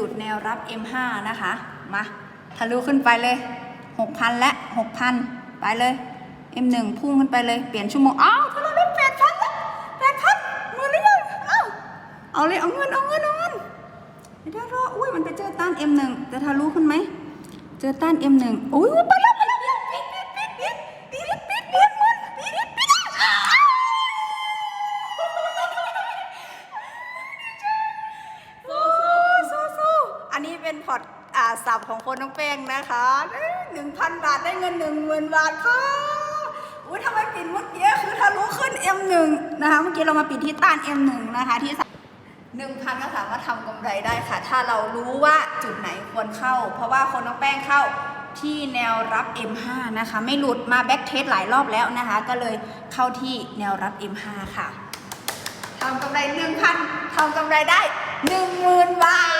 ลุดแนวรับ M5 นะคะ มาทะลุขึ้นไปเลย 6,000 และ 6,000 ไปเลย M1 พุ่งขึ้นไปเลย เปลี่ยนชั่วโมง อ้าวทะลุได้8,000แล้ว8,000มือหรือยังเอ้าเอาเลย เอาเงิน เอาเงิน เอาเงินเดี๋ยวรอ อุ้ย มันไปเจอต้าน M1 จะทะลุขึ้นไหม เจอต้าน M1 อุ้ยไปแล้ว พอร์ตอ่าสับของคนน้องแป้งนะคะหนึ่งพันบาทได้เงินหนึ่งหมื่นบาทค่ะอุ้ยทำไมปิดเมื่อกี้คือทะลุขึ้น M1 นะคะเมื่อกี้เรามาปิดที่ต้าน M1 นะคะที่หนึ่งพันก็สามารถทำกำไรได้ค่ะ ถ้าเรารู้ว่าจุดไหนควรเข้า เพราะว่าคนน้องแป้งเข้าที่แนวรับ M5 นะคะ ไม่หลุดมาแบ็กเทสหลายรอบแล้วนะคะ ก็เลยเข้าที่แนวรับ M5 ค่ะทำกำไรหนึ่งพันทำกำไรได้หนึ่งหมื่นบาท